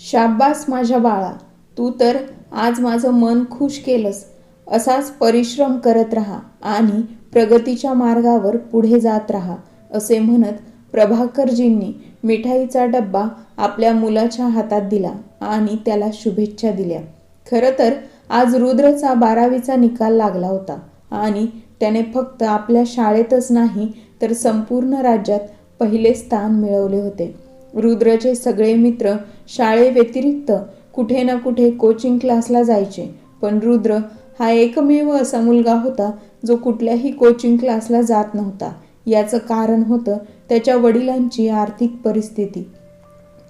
शाब्बास माझ्या बाळा तू तर आज माझं मन खुश केलंस. असाच परिश्रम करत राहा आणि प्रगतीच्या मार्गावर पुढे जात राहा असे म्हणत प्रभाकरजींनी मिठाईचा डब्बा आपल्या मुलाच्या हातात दिला आणि त्याला शुभेच्छा दिल्या. खरं तर आज रुद्रचा बारावीचा निकाल लागला होता आणि त्याने फक्त आपल्या शाळेतच नाही तर संपूर्ण राज्यात पहिले स्थान मिळवले होते. रुद्रचे सगळे मित्र शाळेव्यतिरिक्त कुठे ना कुठे कोचिंग क्लासला जायचे. पण रुद्र हा एकमेव असा मुलगा होता जो कुठल्याही कोचिंग क्लासला जात नव्हता. याचं कारण होतं त्याच्या वडिलांची आर्थिक परिस्थिती.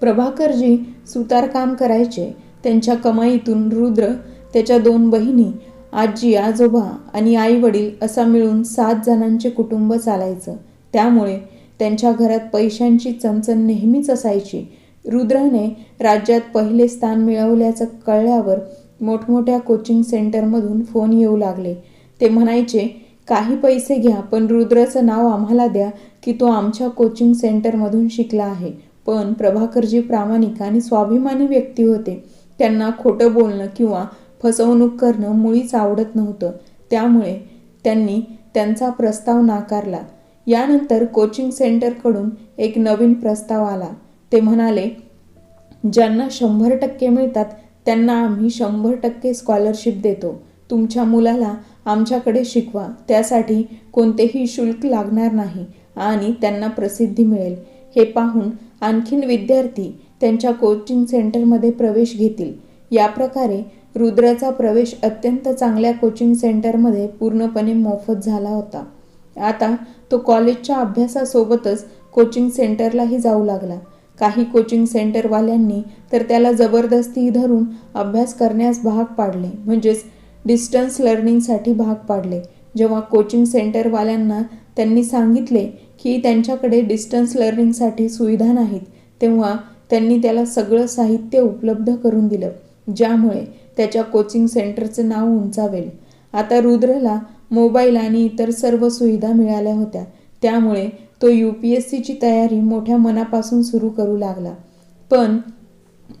प्रभाकरजी सुतारकाम करायचे. त्यांच्या कमाईतून रुद्र त्याच्या दोन बहिणी आजी आजोबा आणि आई वडील असा मिळून सात जणांचे कुटुंब चालायचं. त्यामुळे त्यांच्या घरात पैशांची चमचम नेहमीच असायची. रुद्राने राज्यात पहिले स्थान मिळवल्याचं कळल्यावर मोठमोठ्या कोचिंग सेंटरमधून फोन येऊ लागले. ते म्हणायचे काही पैसे घ्या पण रुद्रचं नाव आम्हाला द्या की तो आमच्या कोचिंग सेंटरमधून शिकला आहे. पण प्रभाकरजी प्रामाणिक आणि स्वाभिमानी व्यक्ती होते. त्यांना खोटं बोलणं किंवा फसवणूक करणं मुळीच आवडत नव्हतं. त्यामुळे त्यांनी त्यांचा प्रस्ताव नाकारला. यानंतर कोचिंग सेंटरकडून एक नवीन प्रस्ताव आला. ते म्हणाले ज्यांना शंभर टक्के मिळतात त्यांना आम्ही शंभर टक्के स्कॉलरशिप देतो. तुमच्या मुलाला आमच्याकडे शिकवा. त्यासाठी कोणतेही शुल्क लागणार नाही आणि त्यांना प्रसिद्धी मिळेल. हे पाहून आणखीन विद्यार्थी त्यांच्या कोचिंग सेंटरमध्ये प्रवेश घेतील. या प्रकारे रुद्राचा प्रवेश अत्यंत चांगल्या कोचिंग सेंटरमध्ये पूर्णपणे मोफत झाला होता. आता तो कॉलेजच्या अभ्यासासोबतच कोचिंग सेंटरलाही जाऊ लागला. काही कोचिंग सेंटरवाल्यांनी तर त्याला जबरदस्ती धरून अभ्यास करण्यास भाग पाडले म्हणजेच डिस्टन्स लर्निंगसाठी भाग पाडले. जेव्हा कोचिंग सेंटरवाल्यांना त्यांनी सांगितले की त्यांच्याकडे डिस्टन्स लर्निंगसाठी सुविधा नाहीत तेव्हा त्यांनी त्याला सगळं साहित्य उपलब्ध करून दिलं ज्यामुळे त्याच्या कोचिंग सेंटरचं नाव उंचावेल. आता रुद्रला मोबाईल आणि इतर सर्व सुविधा मिळाल्या होत्या. त्यामुळे तो यू पी एस सीची तयारी मोठ्या मनापासून सुरू करू लागला. पण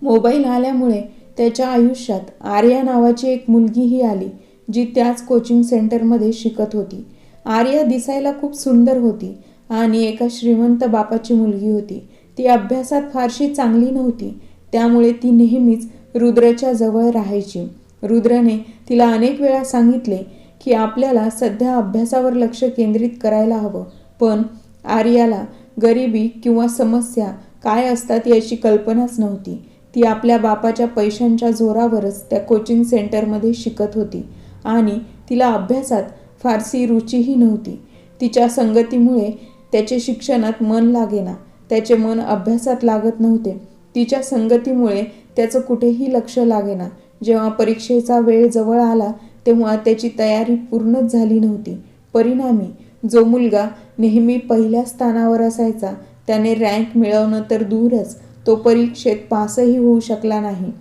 मोबाईल आल्यामुळे त्याच्या आयुष्यात आर्या नावाची एक मुलगीही आली जी त्याच कोचिंग सेंटरमध्ये शिकत होती. आर्या दिसायला खूप सुंदर होती आणि एका श्रीमंत बापाची मुलगी होती. ती अभ्यासात फारशी चांगली नव्हती त्यामुळे ती नेहमीच रुद्रच्या जवळ राहायची. रुद्रने तिला अनेक वेळा सांगितले की आपल्याला सध्या अभ्यासावर लक्ष केंद्रित करायला हवं. पण आर्याला गरिबी किंवा समस्या काय असतात याची कल्पनाच नव्हती. ती आपल्या बापाच्या पैशांच्या जोरावरच त्या कोचिंग सेंटरमध्ये शिकत होती आणि तिला अभ्यासात फारसी रुचीही नव्हती. तिच्या संगतीमुळे त्याचे शिक्षणात मन लागेना. त्याचे मन अभ्यासात लागत नव्हते. तिच्या संगतीमुळे त्याचं कुठेही लक्ष लागेना. जेव्हा परीक्षेचा वेळ जवळ आला तेव्हा त्याची तयारी पूर्णच झाली नव्हती. परिणामी जो मुलगा नेहमी पहिल्या स्थानावर असायचा त्याने रँक मिळवणं तर दूरच तो परीक्षेत पासही होऊ शकला नाही.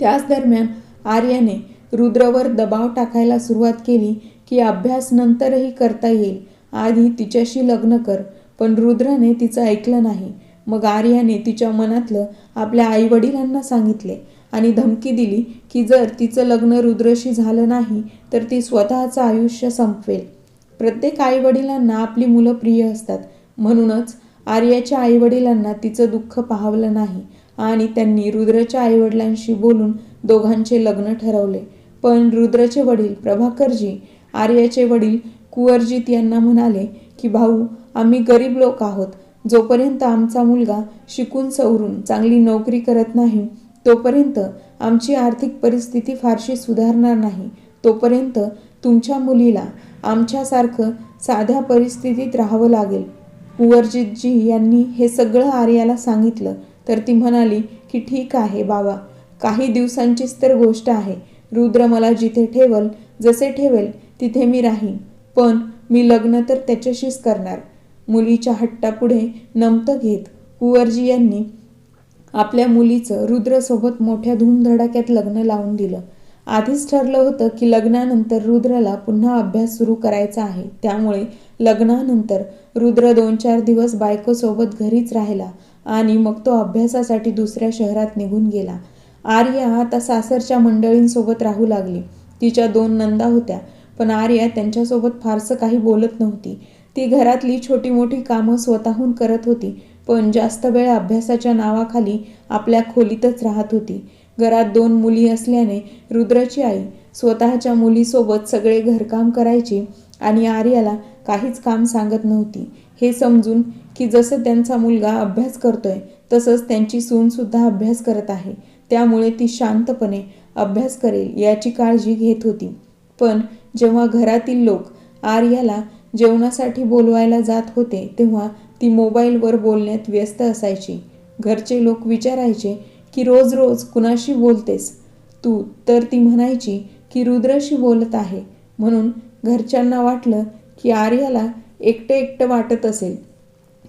त्याच दरम्यान आर्याने रुद्रवर दबाव टाकायला सुरुवात केली की अभ्यास नंतरही करता येईल. आधी तिच्याशी लग्न कर पण रुद्राने तिचं ऐकलं नाही. मग आर्याने तिच्या मनातलं आपल्या आईवडिलांना सांगितले आणि धमकी दिली की जर तिचं लग्न रुद्रशी झालं नाही तर ती स्वतःचं आयुष्य संपवेल. प्रत्येक आईवडिलांना आपली मुलं प्रिय असतात. म्हणूनच आर्याच्या आईवडिलांना तिचं दुःख पाहवलं नाही आणि त्यांनी रुद्रच्या आईवडिलांशी बोलून दोघांचे लग्न ठरवले. पण रुद्रचे वडील प्रभाकरजी आर्याचे वडील कुवरजीत यांना म्हणाले की भाऊ आम्ही गरीब लोक आहोत. जोपर्यंत आमचा मुलगा शिकून सवरून चांगली नोकरी करत नाही तोपर्यंत आमची आर्थिक परिस्थिती फारशी सुधारणार नाही. तोपर्यंत तुमच्या मुलीला आमच्यासारखं साध्या परिस्थितीत राहावं लागेल. कुंवरजीतजी यांनी हे सगळं आर्याला सांगितलं. तर ती म्हणाली की ठीक आहे बाबा. काही दिवसांचीच तर गोष्ट आहे. रुद्र मला जिथे ठेवल जसे ठेवेल तिथे मी राहीन. पण मी लग्न तर त्याच्याशीच करणार. मुलीच्या हट्टापुढे नमतं घेत. कुंवरजी यांनी आपल्या मुलीचं रुद्रसोबत मोठ्या धूमधडाक्यात लग्न लावून दिलं. आधीच ठरलं होतं की लग्नानंतर रुद्रला पुन्हा अभ्यास सुरू करायचा आहे. त्यामुळे लग्नानंतर रुद्र दोन चार दिवस बायकोसोबत घरीच राहिला आणि मग तो अभ्यासासाठी दुसऱ्या शहरात निघून गेला. आर्या आता सासरच्या मंडळींसोबत राहू लागली. तिच्या दोन नंदा होत्या पण आर्या त्यांच्यासोबत फारसं काही बोलत नव्हती. ती घरातली छोटी मोठी कामं स्वतःहून करत होती पण जास्त वेळ अभ्यासाच्या नावाखाली आपल्या खोलीतच राहत होती. घरात दोन मुली असल्याने रुद्राची आई स्वतःच्या मुलीसोबत सगळे घरकाम करायची आणि आर्याला काहीच काम सांगत नव्हती. हे समजून की जसं त्यांचा मुलगा अभ्यास करतोय तसंच त्यांची सूनसुद्धा अभ्यास करत आहे. त्यामुळे ती शांतपणे अभ्यास करेल याची काळजी घेत होती. पण जेव्हा घरातील लोक आर्याला जेवणासाठी बोलवायला जात होते तेव्हा ती मोबाईलवर बोलण्यात व्यस्त असायची. घरचे लोक विचारायचे की रोज रोज कुणाशी बोलतेस? तू तर ती म्हणायची की रुद्रशी बोलत आहे. म्हणून घरच्यांना वाटलं की आर्याला एकटं एकटं वाटत असेल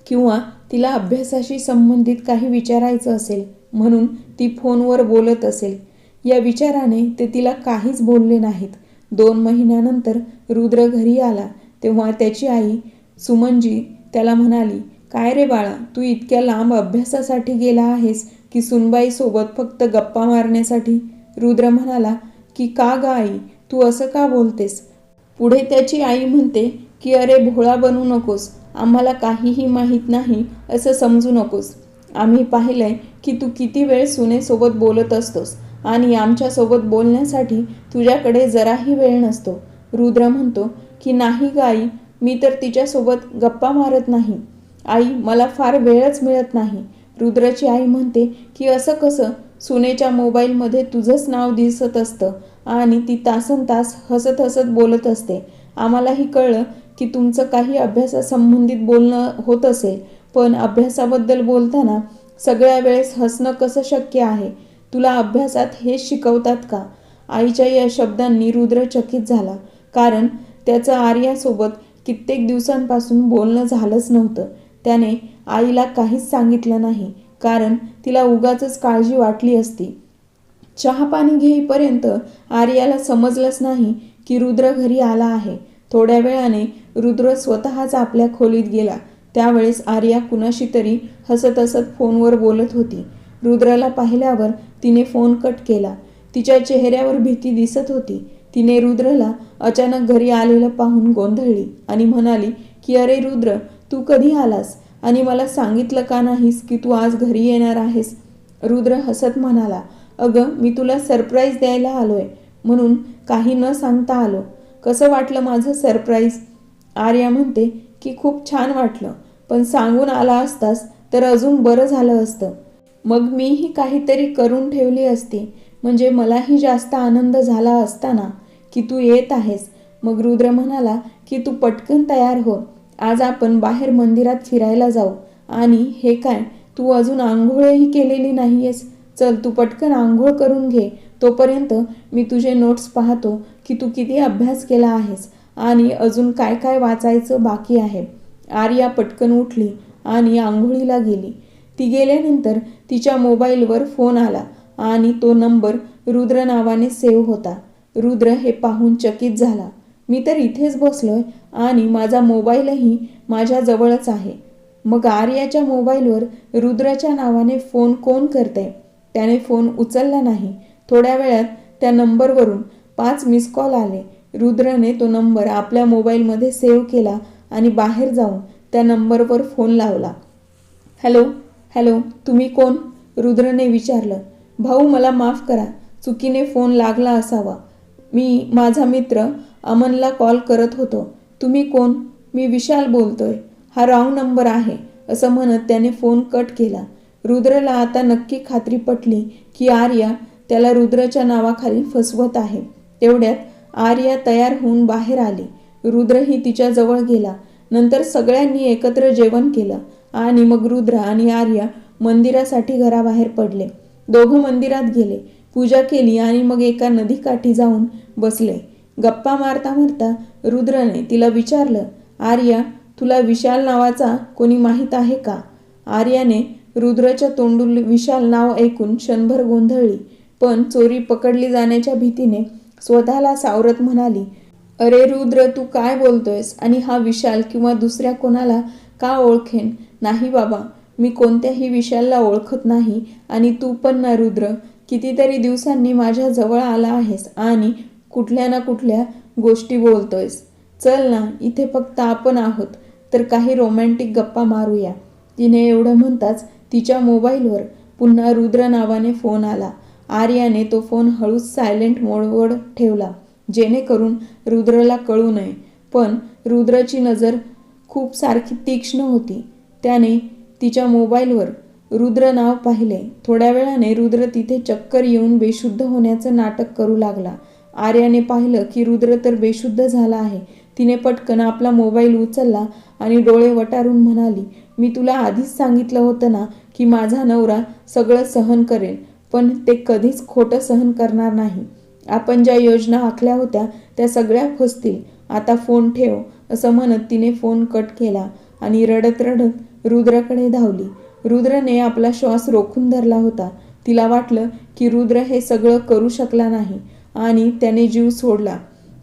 किंवा तिला अभ्यासाशी संबंधित काही विचारायचं असेल म्हणून ती फोनवर बोलत असेल. या विचाराने ते तिला काहीच बोलले नाहीत. दोन महिन्यानंतर रुद्र घरी आला तेव्हा त्याची आई सुमनजी त्याला म्हणाली काय रे बाळा तू इतक्या लांब अभ्यासासाठी गेला आहेस की सुनबाईसोबत फक्त गप्पा मारण्यासाठी? रुद्र म्हणाला की का ग आई तू असं का बोलतेस? पुढे त्याची आई म्हणते की अरे भोळा बनू नकोस आम्हाला काहीही माहीत नाही असं समजू नकोस. आम्ही पाहिलंय की तू किती वेळ सुनेसोबत बोलत असतोस आणि आमच्यासोबत बोलण्यासाठी तुझ्याकडे जराही वेळ नसतो. रुद्र म्हणतो की नाही गाई मी तर तिच्यासोबत गप्पा मारत नाही. आई मला फार वेळच मिळत नाही. रुद्राची आई म्हणते की असं कसं? सुनेच्या मोबाईलमध्ये तुझंच नाव दिसत असतं आणि ती तासन तास हसत हसत बोलत असते. आम्हालाही कळलं की तुमचं काही अभ्यासासंबंधित बोलणं होत असेल पण अभ्यासाबद्दल बोलताना सगळ्या वेळेस हसणं कसं शक्य आहे? तुला अभ्यासात हेच शिकवतात का? आईच्या या शब्दांनी रुद्र चकित झाला कारण त्याचं आर्यासोबत कित्येक दिवसांपासून बोलणं झालंच नव्हतं. त्याने आईला काहीच सांगितलं नाही कारण तिला उगाच काळजी वाटली असती. चहा पाणी घेईपर्यंत आर्याला समजलंच नाही की रुद्र घरी आला आहे. थोड्या वेळाने रुद्र स्वतःच आपल्या खोलीत गेला. त्यावेळेस आर्या कुणाशी तरी हसत हसत फोनवर बोलत होती. रुद्राला पाहिल्यावर तिने फोन कट केला. तिच्या चेहऱ्यावर भीती दिसत होती. तिने रुद्रला अचानक घरी आलेलं पाहून गोंधळली आणि म्हणाली की अरे रुद्र तू कधी आलास? आणि मला सांगितलं का नाहीस की तू आज घरी येणार आहेस? रुद्र हसत म्हणाला अगं मी तुला सरप्राईज द्यायला आलोय. म्हणून काही न सांगता आलो. कसं वाटलं माझं सरप्राईज? आर्या म्हणते की खूप छान वाटलं. पण सांगून आला असतास तर अजून बरं झालं असतं. मग मीही काहीतरी करून ठेवली असती. म्हणजे मलाही जास्त आनंद झाला असताना की तू येत आहेस. मग रुद्र म्हणाला की तू पटकन तयार हो. आज आपण बाहेर मंदिरात फिरायला जाऊ. आणि हे काय? तू अजून आंघोळही केलेली नाहीयेस. चल तू पटकन आंघोळ करून घे. तोपर्यंत मी तुझे नोट्स पाहतो की तू किती अभ्यास केला आहेस. आणि अजून काय काय वाचायचं बाकी आहे. आर्या पटकन उठली आणि आंघोळीला गेली. ती गेल्यानंतर तिच्या मोबाईलवर फोन आला. आणि तो नंबर रुद्र नावाने सेव्ह होता. रुद्र हे पाहून चकित झाला. मी तर इथेच बसलोय आणि माझा मोबाईलही माझ्याजवळच आहे. मग आर्याच्या मोबाईलवर रुद्राच्या नावाने फोन कोण करते त्याने फोन उचलला नाही. थोड्या वेळात त्या नंबरवरून पाच मिस कॉल आले. रुद्रने तो नंबर आपल्या मोबाईलमध्ये सेव्ह केला आणि बाहेर जाऊन त्या नंबरवर फोन लावला. हॅलो हॅलो तुम्ही कोण? रुद्रने विचारलं. भाऊ मला माफ करा. चुकीने फोन लागला असावा. मी माझा मित्र अमनला कॉल करत होतो. तुम्ही कोण? मी विशाल बोलतोय. हा रॉंग नंबर आहे असं म्हणत त्याने फोन कट केला. रुद्रला आता नक्की खात्री पटली की आर्या त्याला रुद्रच्या नावाखाली फसवत आहे. तेवढ्यात आर्या तयार होऊन बाहेर आली. रुद्रही तिच्याजवळ गेला. नंतर सगळ्यांनी एकत्र जेवण केलं आणि मग रुद्र आणि आर्या मंदिरासाठी घराबाहेर पडले. दोघं मंदिरात गेले. पूजा केली आणि मग एका नदीकाठी जाऊन बसले. गप्पा मारता मारता रुद्रने तिला विचारलं आर्या तुला विशाल नावाचा कोणी माहीत आहे का? आर्याने रुद्रच्या तोंडून विशाल नाव ऐकून क्षणभर गोंधळली पण चोरी पकडली जाण्याच्या भीतीने स्वतःला सावरत म्हणाली अरे रुद्र तू काय बोलतोयस? आणि हा विशाल किंवा दुसऱ्या कोणाला का ओळखेन? नाही बाबा मी कोणत्याही विशालला ओळखत नाही आणि तू पण ना रुद्र. कितीतरी दिवसांनी माझ्या जवळ आला आहेस आणि कुठल्या ना कुठल्या गोष्टी बोलतोयस. चल ना इथे फक्त आपण आहोत. तर काही रोमॅन्टिक गप्पा मारूया. तिने एवढं म्हणताच तिच्या मोबाईलवर पुन्हा रुद्र नावाने फोन आला. आर्याने तो फोन हळूच सायलेंट मोडवर ठेवला जेणेकरून रुद्रला कळू नये. पण रुद्रची नजर खूप सारखी तीक्ष्ण होती. त्याने तिच्या मोबाईलवर रुद्र नाव पाहिले. थोड्या वेळाने रुद्र तिथे चक्कर येऊन बेशुद्ध होण्याचं नाटक करू लागला. आर्याने पाहिलं की रुद्र तर बेशुद्ध झाला आहे. तिने पटकन आपला मोबाईल उचलला आणि डोळे वटारून म्हणाली मी तुला आधीच सांगितलं होतं ना की माझा नवरा सगळं सहन करेल पण ते कधीच खोटं सहन करणार नाही. आपण ज्या योजना आखल्या होत्या त्या सगळ्या फसतील. आता फोन ठेव असं म्हणत तिने फोन कट केला आणि रडत रडत रुद्रकडे धावली. रुद्रने आपला श्वास रोखून धरला होता. तिला वाटलं की रुद्र हे सगळं करू शकला नाही आणि त्याने जीव सोडला.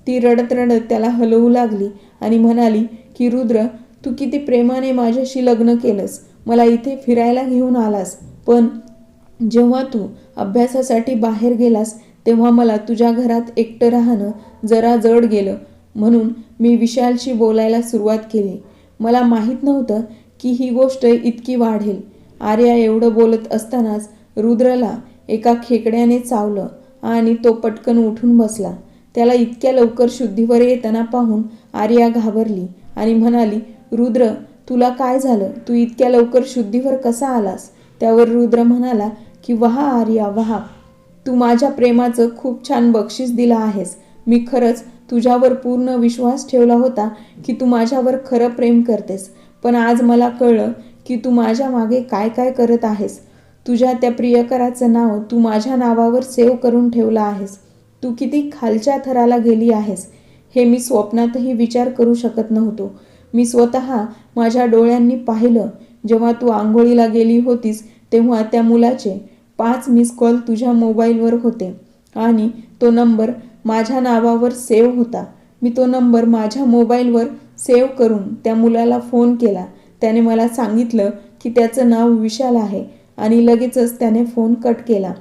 ती रडत रडत त्याला हलवू लागली आणि म्हणाली की रुद्र तू किती प्रेमाने माझ्याशी लग्न केलंस. मला इथे फिरायला घेऊन आलास. पण जेव्हा तू अभ्यासासाठी बाहेर गेलास तेव्हा मला तुझ्या घरात एकटं राहणं जरा जड गेलं. म्हणून मी विशालशी बोलायला सुरुवात केली. मला माहीत नव्हतं की ही गोष्ट इतकी वाढेल. आर्या एवढं बोलत असतानाच रुद्रला एका खेकड्याने चावलं आणि तो पटकन उठून बसला. त्याला इतक्या लवकर शुद्धीवर येताना पाहून आर्या घाबरली आणि म्हणाली रुद्र तुला काय झालं? तू इतक्या लवकर शुद्धीवर कसा आलास? त्यावर रुद्र म्हणाला की वहा आर्या वहा. तू माझ्या प्रेमाचं खूप छान बक्षीस दिलं आहेस. मी खरंच तुझ्यावर पूर्ण विश्वास ठेवला होता की तू माझ्यावर खरं प्रेम करतेस. पण आज मला कळलं की तू माझ्या मागे काय काय करत आहेस. तुझ्या त्या प्रियकराचं नाव तू माझ्या नावावर सेव्ह करून ठेवलं आहेस. तू किती खालच्या थराला गेली आहेस. हे मी स्वप्नातही विचार करू शकत नव्हतो. मी स्वतः माझ्या डोळ्यांनी पाहिलं. जेव्हा तू आंघोळीला गेली होतीस तेव्हा त्या मुलाचे पाच मिस कॉल तुझ्या मोबाईलवर होते. आणि तो नंबर माझ्या नावावर सेव्ह होता. मी तो नंबर माझ्या मोबाईलवर सेव्ह करून त्या मुलाला फोन केला. त्याने मला सांगितलं की त्याचं नाव विशाल आहे आणि लगेचच त्याने फोन कट केला.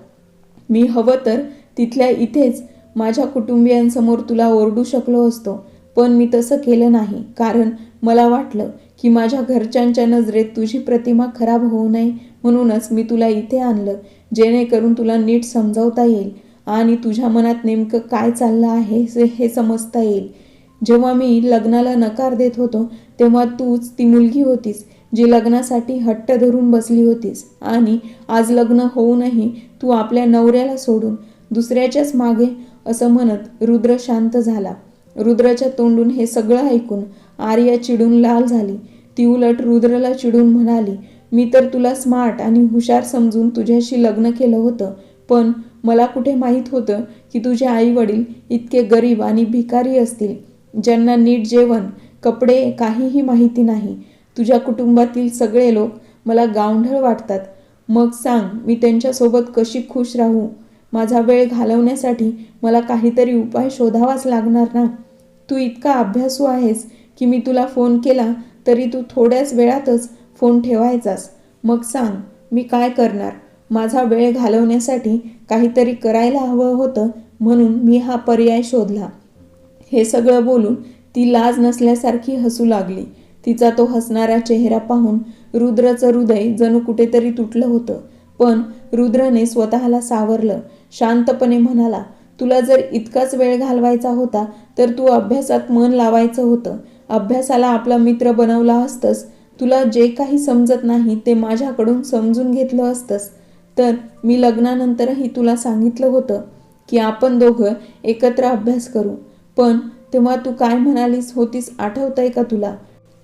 मी हवं तर तिथल्या इथेच माझ्या कुटुंबियांसमोर तुला ओरडू शकलो असतो पण मी तसं केलं नाही. कारण मला वाटलं की माझ्या घरच्यांच्या नजरेत तुझी प्रतिमा खराब होऊ नये म्हणूनच मी तुला इथे आणलं जेणेकरून तुला नीट समजावता येईल आणि तुझ्या मनात नेमकं काय चाललं आहे हे- हे समजता येईल. जेव्हा मी लग्नाला नकार देत होतो तेव्हा तूच ती मुलगी होतीस जी लग्नासाठी हट्ट धरून बसली होतीस. आणि आज लग्न होऊनही तू आपल्या नवऱ्याला सोडून दुसऱ्याच्याच मागे असं म्हणत रुद्र शांत झाला. रुद्राच्या तोंडून हे सगळं ऐकून आर्या चिडून लाल झाली. ती उलट रुद्रला चिडून म्हणाली मी तर तुला स्मार्ट आणि हुशार समजून तुझ्याशी लग्न केलं होतं पण मला कुठे माहीत होतं की तुझे आई वडील इतके गरीब आणि भिकारी असतील? ज्यांना नीट जेवण कपडे काहीही माहिती नाही. तुझ्या कुटुंबातील सगळे लोक मला गावढळ वाटतात. मग सांग मी त्यांच्यासोबत कशी खुश राहू? माझा वेळ घालवण्यासाठी मला काहीतरी उपाय शोधावाच लागणार ना? तू इतका अभ्यासू आहेस की मी तुला फोन केला तरी तू थोड्याच वेळातच फोन ठेवायचास. मग सांग मी काय करणार? माझा वेळ घालवण्यासाठी काहीतरी करायला हवं होतं म्हणून मी हा पर्याय शोधला. हे सगळं बोलून ती लाज नसल्यासारखी हसू लागली. तिचा तो हसणारा चेहरा पाहून रुद्रचं हृदय जणू कुठेतरी तुटलं होतं. पण रुद्रने स्वतःला सावरलं. शांतपणे म्हणाला तुला जर इतकाच वेळ घालवायचा होता तर तू अभ्यासात मन लावायचं होतं. अभ्यासाला आपला मित्र बनवला असतंस. तुला जे काही समजत नाही ते माझ्याकडून समजून घेतलं असतंस. तर मी लग्नानंतरही तुला सांगितलं होतं की आपण दोघं एकत्र अभ्यास करू. पण तेव्हा तू काय म्हणालीस होतीस आठवतंय का तुला?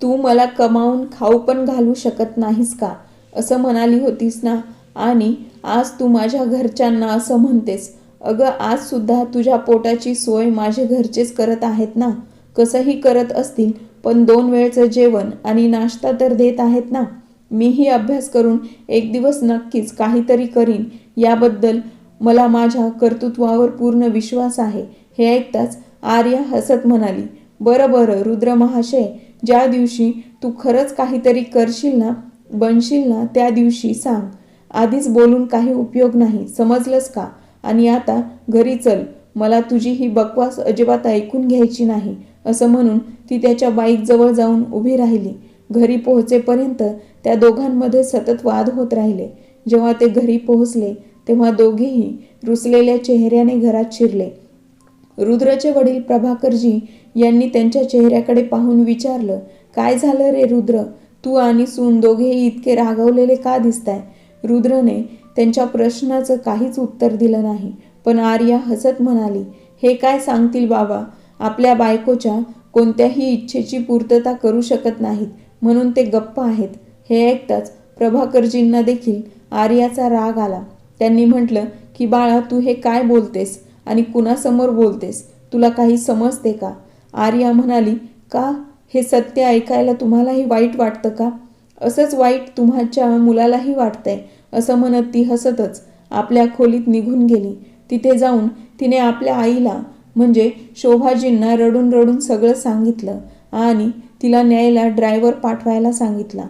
तू मला कमावून खाऊ पण घालू शकत नाहीस का? असं म्हणाली होतीस ना? आणि आज तू माझ्या घरच्यांना असं म्हणतेस. अगं आज सुद्धा तुझ्या पोटाची सोय माझे घरचेच करत आहेत ना? कसंही करत असतील पण दोन वेळचं जेवण आणि नाश्ता तर देत आहेत ना? मीही अभ्यास करून एक दिवस नक्कीच काहीतरी करीन. याबद्दल मला माझ्या कर्तृत्वावर पूर्ण विश्वास आहे. हे ऐकताच आर्या हसत म्हणाली बरं बरं रुद्र महाशय ज्या दिवशी तू खरंच काहीतरी करशील ना बनशील ना त्या दिवशी सांग. आधीच बोलून काही उपयोग नाही समजलंस का? आणि आता घरी चल मला तुझी ही बकवास अजिबात ऐकून घ्यायची नाही असं म्हणून ती त्याच्या बाईकजवळ जाऊन उभी राहिली. घरी पोहोचेपर्यंत त्या दोघांमध्ये सतत वाद होत राहिले. जेव्हा ते घरी पोहोचले तेव्हा दोघेही रुसलेल्या चेहऱ्याने घरात शिरले. रुद्रचे वडील प्रभाकरजी यांनी त्यांच्या चेहऱ्याकडे पाहून विचारलं काय झालं रे रुद्र? तू आणि सून दोघेही इतके रागवलेले का दिसताय? रुद्रने त्यांच्या प्रश्नाचं काहीच उत्तर दिलं नाही पण आर्या हसत म्हणाली हे काय सांगतील बाबा? आपल्या बायकोच्या कोणत्याही इच्छेची पूर्तता करू शकत नाहीत म्हणून ते गप्प आहेत. हे ऐकताच प्रभाकरजींना देखील आर्याचा राग आला. त्यांनी म्हटलं की बाळा तू हे काय बोलतेस? आणि कुणासमोर बोलतेस? तुला काही समजते का? आर्या म्हणाली का? हे सत्य ऐकायला तुम्हालाही वाईट वाटतं का? असंच वाईट तुम्हाच्या मुलालाही वाटतंय असं म्हणत ती हसतच आपल्या खोलीत निघून गेली. तिथे जाऊन तिने आपल्या आईला म्हणजे शोभाजींना रडून रडून सगळं सांगितलं आणि तिला न्यायला ड्रायव्हर पाठवायला सांगितला.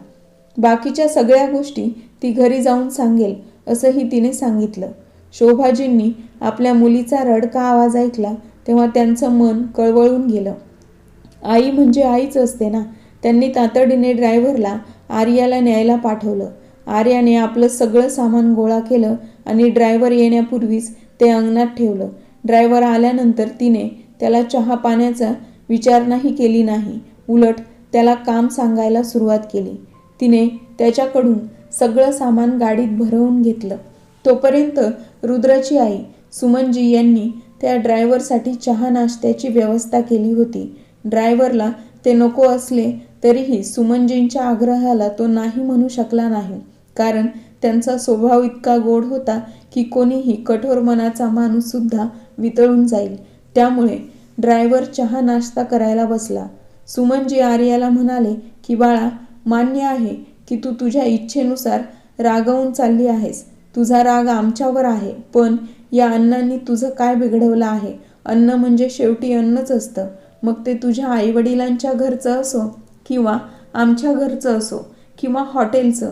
बाकीच्या सगळ्या गोष्टी ती घरी जाऊन सांगेल असंही तिने सांगितलं. शोभाजींनी आपल्या मुलीचा रडका आवाज ऐकला तेव्हा त्यांचं मन कळवळून गेलं. आई म्हणजे आईच असते ना? त्यांनी तातडीने ड्रायव्हरला आर्याला न्यायला पाठवलं. आर्याने आपलं सगळं सामान गोळा केलं आणि ड्रायव्हर येण्यापूर्वीच ते अंगणात ठेवलं. ड्रायव्हर आल्यानंतर तिने त्याला चहा पाण्याचा विचारणाही केली नाही. उलट त्याला काम सांगायला सुरुवात केली. तिने त्याच्याकडून सगळं सामान गाडीत भरवून घेतलं. तोपर्यंत रुद्राची आई सुमनजी यांनी त्या ड्रायव्हरसाठी चहा नाश्त्याची व्यवस्था केली होती. ड्रायव्हरला ते नको असले तरीही सुमनजींच्या आग्रहाला तो नाही म्हणू शकला नाही. कारण त्यांचा स्वभाव इतका गोड होता की कोणीही कठोर मनाचा माणूससुद्धा वितळून जाईल. त्यामुळे ड्रायव्हर चहा नाश्ता करायला बसला. सुमनजी आर्याला म्हणाले की बाळा मान्य आहे की तू तुझ्या इच्छेनुसार रागवून चालली आहेस. तुझा राग आमच्यावर आहे पण या अन्नांनी तुझं काय बिघडवलं आहे? अन्न म्हणजे शेवटी अन्नच असतं. मग ते तुझ्या आईवडिलांच्या घरचं असो किंवा आमच्या घरचं असो किंवा हॉटेलचं.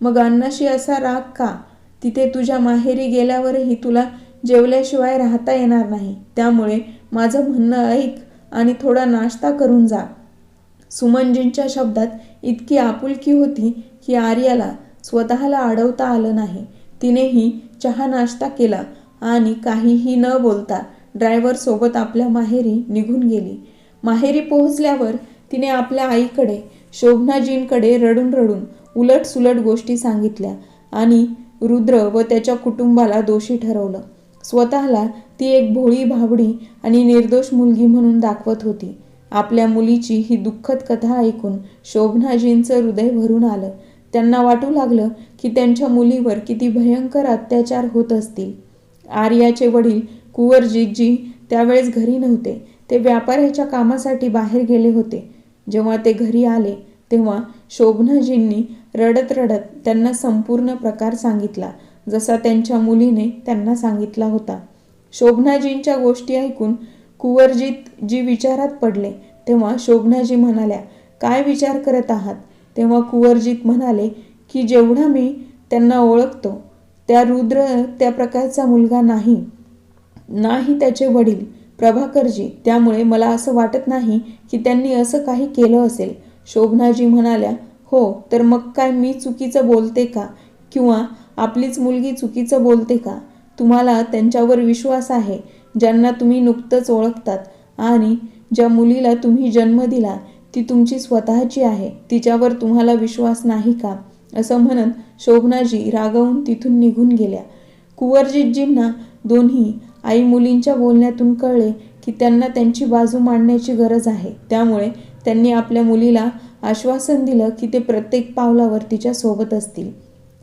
मग अन्नाशी असा राग का? तिथे तुझ्या माहेरी गेल्यावरही तुला जेवल्याशिवाय राहता येणार नाही. त्यामुळे माझं म्हणणं ऐक आणि थोडा नाश्ता करून जा. सुमनजींच्या शब्दात इतकी आपुलकी होती की आर्याला स्वतःला अडवता आलं नाही. तिनेही चहा नाश्ता केला आणि काहीही न बोलता ड्रायव्हरसोबत आपल्या माहेरी निघून गेली. माहेरी पोहोचल्यावर तिने आपल्या आईकडे शोभनाजींकडे रडून रडून उलट सुलट गोष्टी सांगितल्या आणि रुद्र व त्याच्या कुटुंबाला दोषी ठरवलं. स्वतःला ती एक भोळी भाबडी आणि निर्दोष मुलगी म्हणून दाखवत होती. आपल्या मुलीची ही दुःखद कथा ऐकून शोभनाजींचं हृदय भरून आलं. त्यांना वाटू लागलं की त्यांच्या मुलीवर किती भयंकर अत्याचार होत असतील. आर्याचे वडील कुंवरजीजी त्यावेळेस घरी नव्हते. ते व्यापाऱ्याच्या कामासाठी बाहेर गेले होते. जेव्हा ते घरी आले तेव्हा शोभनाजींनी रडत रडत त्यांना संपूर्ण प्रकार सांगितला जसा त्यांच्या मुलीने त्यांना सांगितला होता. शोभनाजींच्या गोष्टी ऐकून कुंवरजीत जी विचारात पडले. तेव्हा शोभनाजी म्हणाल्या काय विचार करत आहात? तेव्हा कुंवरजीत म्हणाले की जेवढा मी त्यांना ओळखतो त्या रुद्र त्या प्रकारचा मुलगा नाही. नाही त्याचे वडील प्रभाकरजी. त्यामुळे मला असं वाटत नाही की त्यांनी असं काही केलं असेल. शोभनाजी म्हणाल्या हो तर मग काय मी चुकीचं बोलते का? किंवा आपलीच मुलगी चुकीचं बोलते का? तुम्हाला त्यांच्यावर विश्वास आहे ज्यांना तुम्ही नुकतंच ओळखतात आणि ज्या मुलीला तुम्ही जन्म दिला ती तुमची स्वतःची आहे तिच्यावर तुम्हाला विश्वास नाही का? असं म्हणत शोभनाजी रागवून तिथून निघून गेल्या. कुंवरजीजींना दोन्ही आई मुलींच्या बोलण्यातून कळले की त्यांना त्यांची बाजू मांडण्याची गरज आहे. त्यामुळे त्यांनी आपल्या मुलीला आश्वासन दिलं की ते प्रत्येक पावलावर तिच्या सोबत असतील.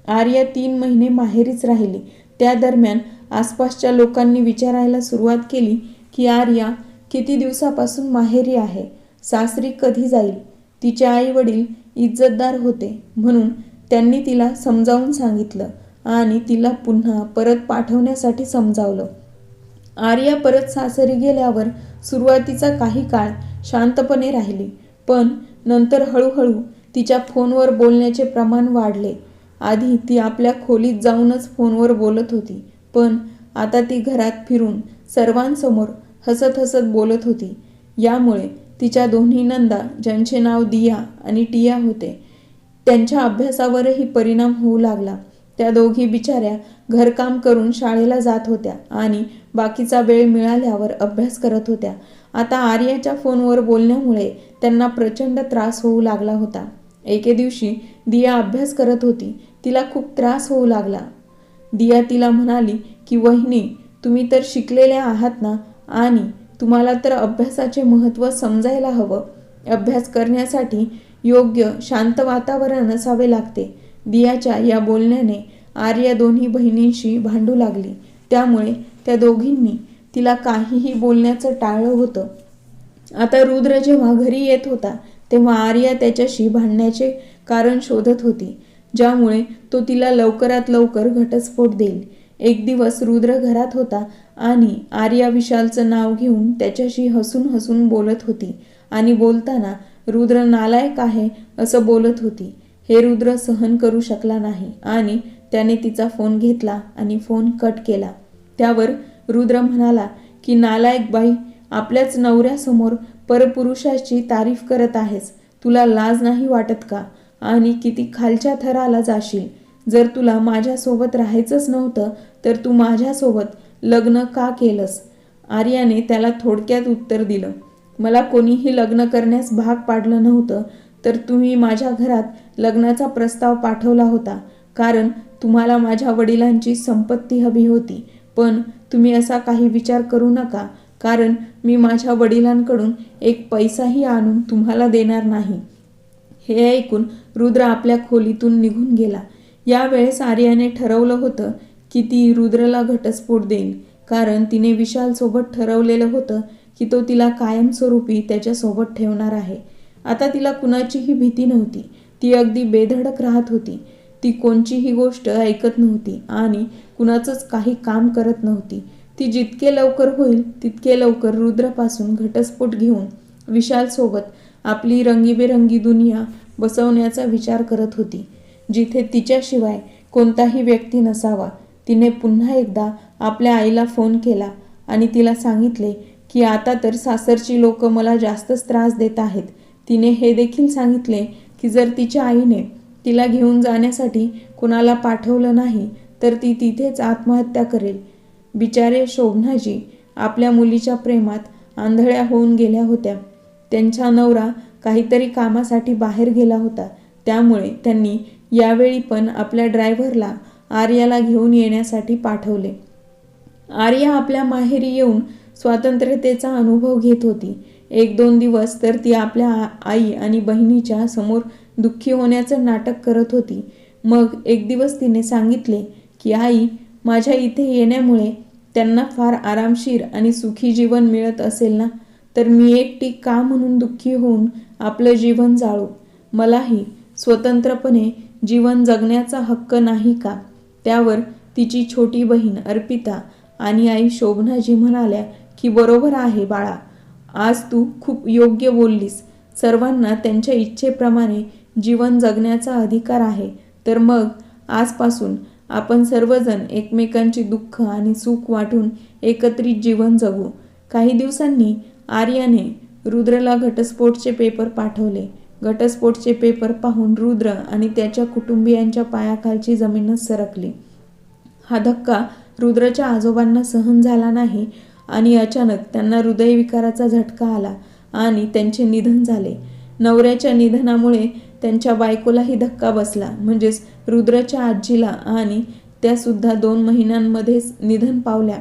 आर्या तीन महिने माहेरीच राहिली. त्या दरम्यान आसपासच्या लोकांनी विचारायला सुरुवात केली की आर्या किती दिवसापासून माहेरी आहे? सासरी कधी जाईल? तिचे आई वडील इज्जतदार होते म्हणून त्यांनी तिला समजावून सांगितलं आणि तिला पुन्हा परत पाठवण्यासाठी समजावलं. आर्या परत सासरी गेल्यावर सुरुवातीचा काही काळ शांतपणे राहिली पण नंतर हळूहळू तिच्या फोनवर बोलण्याचे प्रमाण वाढले. आधी ती आपल्या खोलीत जाऊनच फोनवर बोलत होती पण आता ती घरात फिरून सर्वांसमोर हसत हसत बोलत होती. यामुळे तिच्या दोन्ही नंदा ज्यांचे नाव दिया आणि टिया होते त्यांच्या अभ्यासावरही परिणाम होऊ लागला. त्या दोघी बिचाऱ्या घरकाम करून शाळेला जात होत्या आणि बाकीचा वेळ मिळाल्यावर अभ्यास करत होत्या. आता आर्याच्या फोनवर बोलण्यामुळे त्यांना प्रचंड त्रास होऊ लागला होता. एके दिवशी दिया अभ्यास करत होती. तिला खूप त्रास होऊ लागला. दिया तिला म्हणाली की वहिनी तुम्ही तर शिकलेल्या आहात ना? आणि तुम्हाला तर अभ्यासाचे महत्त्व समजायला हवं. अभ्यास करण्यासाठी योग्य शांत वातावरण असावे लागते. दियाच्या या बोलण्याने आर्या दोन्ही बहिणींशी भांडू लागली. त्यामुळे त्या दोघींनी तिला काहीही बोलण्याचं टाळलं होतं. आता रुद्र जेव्हा घरी येत होता तेव्हा आर्या त्याच्याशी भांडण्याचे कारण शोधत होती ज्यामुळे तो तिला लवकरात लवकर घटस्फोट देईल. एक दिवस रुद्र घरात होता आणि आर्या विशालचं नाव घेऊन त्याच्याशी हसून हसून बोलत होती आणि बोलताना रुद्र नालायक आहे असं बोलत होती. हे रुद्र सहन करू शकला नाही आणि त्याने तिचा फोन घेतला आणि फोन कट केला. त्यावर रुद्र म्हणाला की नालायक बाई आपल्याच नवऱ्यासमोर परपुरुषाची तारीफ करत आहेस. तुला लाज नाही वाटत का? आणि किती खालच्या थराला जाशील. जर तुला माझ्यासोबत राहायचंच नव्हतं तर तू माझ्यासोबत लग्न का केलंस? आर्याने त्याला थोडक्यात उत्तर दिलं मला कोणीही लग्न करण्यास भाग पाडलं नव्हतं तर तुम्ही माझ्या घरात लग्नाचा प्रस्ताव पाठवला होता. कारण तुम्हाला माझ्या वडिलांची संपत्ती हवी होती. पण तुम्ही असा काही विचार करू नका कारण मी माझ्या वडिलांकडून एक पैसाही आणून तुम्हाला देणार नाही. हे ऐकून रुद्र आपल्या खोलीतून निघून गेला. यावेळेस आर्याने ठरवलं होतं की ती रुद्रला घटस्फोट देईल कारण तिने विशालसोबत ठरवलेलं होतं की तो तिला कायमस्वरूपी त्याच्यासोबत ठेवणार आहे. आता तिला कुणाचीही भीती नव्हती. ती अगदी बेधडक राहत होती. ती कोणचीही गोष्ट ऐकत नव्हती आणि कुणाचंच काही काम करत नव्हती. ती जितके लवकर होईल तितके लवकर रुद्रपासून घटस्फोट घेऊन विशालसोबत आपली रंगीबेरंगी दुनिया बसवण्याचा विचार करत होती जिथे तिच्याशिवाय कोणताही व्यक्ती नसावा. तिने पुन्हा एकदा आपल्या आईला फोन केला आणि तिला सांगितले की आता तर सासरची लोक मला जास्तच त्रास देत आहेत. तिने हे देखील सांगितले की जर तिच्या आईने तिला घेऊन जाण्यासाठी कुणाला पाठवलं नाही तर ती तिथेच आत्महत्या करेल. बिचारे शोभनाजी आपल्या मुलीच्या प्रेमात आंधळ्या होऊन गेल्या होत्या. त्यांचा नवरा काहीतरी कामासाठी बाहेर गेला होता. त्यामुळे त्यांनी यावेळी पण आपल्या ड्रायव्हरला आर्याला घेऊन येण्यासाठी पाठवले. आर्या आपल्या माहेरी येऊन स्वातंत्र्यतेचा अनुभव घेत होती. एक दोन दिवस तर ती आपल्या आई आणि बहिणीच्या समोर दुःखी होण्याचं नाटक करत होती. मग एक दिवस तिने सांगितले की आई माझ्या इथे येण्यामुळे त्यांना फार आरामशीर आणि सुखी जीवन मिळत असेल ना? तर मी एकटी का म्हणून दुःखी होऊन आपलं जीवन जाळू? मलाही स्वतंत्रपणे जीवन जगण्याचा हक्क नाही का? त्यावर तिची छोटी बहीण अर्पिता आणि आई शोभनाजी म्हणाल्या की बरोबर आहे बाळा. आज तू खूप योग्य बोललीस. सर्वांना त्यांच्या इच्छेप्रमाणे जीवन जगण्याचा अधिकार आहे. तर मग आजपासून आपण सर्वजण एकमेकांची दुःख आणि सुख वाटून एकत्रित जीवन जगू. काही दिवसांनी आर्याने रुद्रला घटस्फोटचे पेपर पाठवले. घटस्फोटचे पेपर पाहून रुद्र आणि त्याच्या कुटुंबियांच्या पायाखालची जमीनच सरकली. हा धक्का रुद्रच्या आजोबांना सहन झाला नाही आणि अचानक त्यांना हृदयविकाराचा झटका आला आणि त्यांचे निधन झाले. नवऱ्याच्या निधनामुळे त्यांच्या बायकोलाही धक्का बसला म्हणजेच रुद्रच्या आजीला आणि त्यासुद्धा दोन महिन्यांमध्येच निधन पावल्या.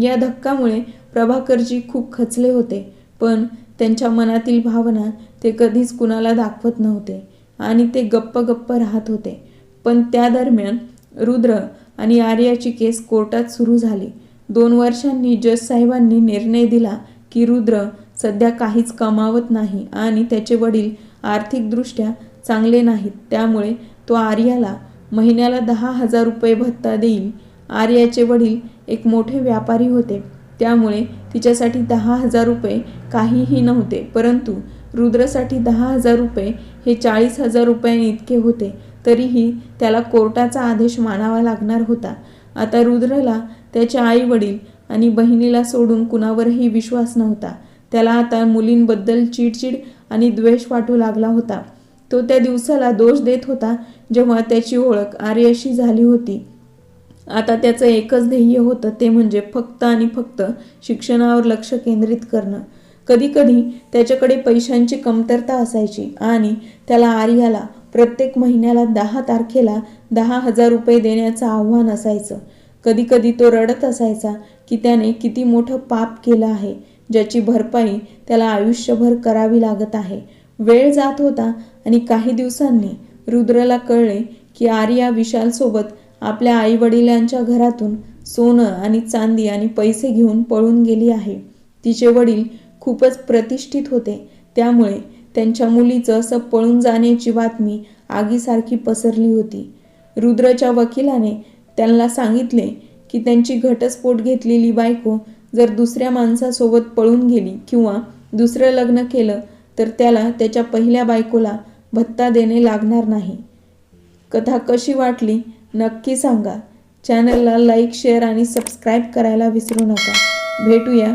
या धक्कामुळे प्रभाकरजी खूप खचले होते पण त्यांच्या मनातील भावना ते कधीच कुणाला दाखवत नव्हते आणि ते गप्प गप्प राहत होते. पण त्या दरम्यान रुद्र आणि आर्याची केस कोर्टात सुरू झाली. दोन वर्षांनी जज साहेबांनी निर्णय दिला की रुद्र सध्या काहीच कमावत नाही आणि त्याचे वडील आर्थिकदृष्ट्या चांगले नाहीत. त्यामुळे तो आर्याला महिन्याला दहा हजार रुपये भत्ता देईल. आर्याचे वडील एक मोठे व्यापारी होते. त्यामुळे तिच्यासाठी दहा हजार रुपये काहीही नव्हते. परंतु रुद्रसाठी दहा हजार रुपये हे चाळीस हजार रुपयांनी इतके होते. तरीही त्याला कोर्टाचा आदेश मानावा लागणार होता. आता रुद्रला त्याचे आई वडील आणि बहिणीला सोडून कुणावरही विश्वास नव्हता. त्याला आता मुलींबद्दल चिडचिड आणि द्वेष वाटू लागला होता. तो त्या दिवसाला दोष देत होता जेव्हा त्याची ओळख आर्याशी झाली होती. आता त्याचं एकच ध्येय होतं ते म्हणजे फक्त आणि फक्त शिक्षणावर लक्ष केंद्रित करणं. कधीकधी त्याच्याकडे पैशांची कमतरता असायची आणि त्याला आर्याला प्रत्येक महिन्याला दहा तारखेला दहा हजार रुपये देण्याचं आव्हान असायचं. कधीकधी तो रडत असायचा की त्याने किती मोठं पाप केलं आहे ज्याची भरपाई त्याला आयुष्यभर करावी लागत आहे. वेळ जात होता आणि काही दिवसांनी रुद्रला कळले की आर्या विशालसोबत आपल्या आईवडिलांच्या घरातून सोनं आणि चांदी आणि पैसे घेऊन पळून गेली आहे. तिचे वडील खूपच प्रतिष्ठित होते. त्यामुळे त्यांच्या मुलीचं असं पळून जाण्याची बातमी आगीसारखी पसरली होती. रुद्रच्या वकिलाने त्यांना सांगितले की त्यांची घटस्फोट घेतलेली बायको जर दुसऱ्या माणसासोबत पळून गेली किंवा दुसरं लग्न केलं तर त्याला त्याच्या पहिल्या बायकोला भत्ता देणे लागणार नाही. कथा कशी वाटली नक्की सांगा. चॅनलला लाईक शेअर आणि सबस्क्राईब करायला विसरू नका. भेटूया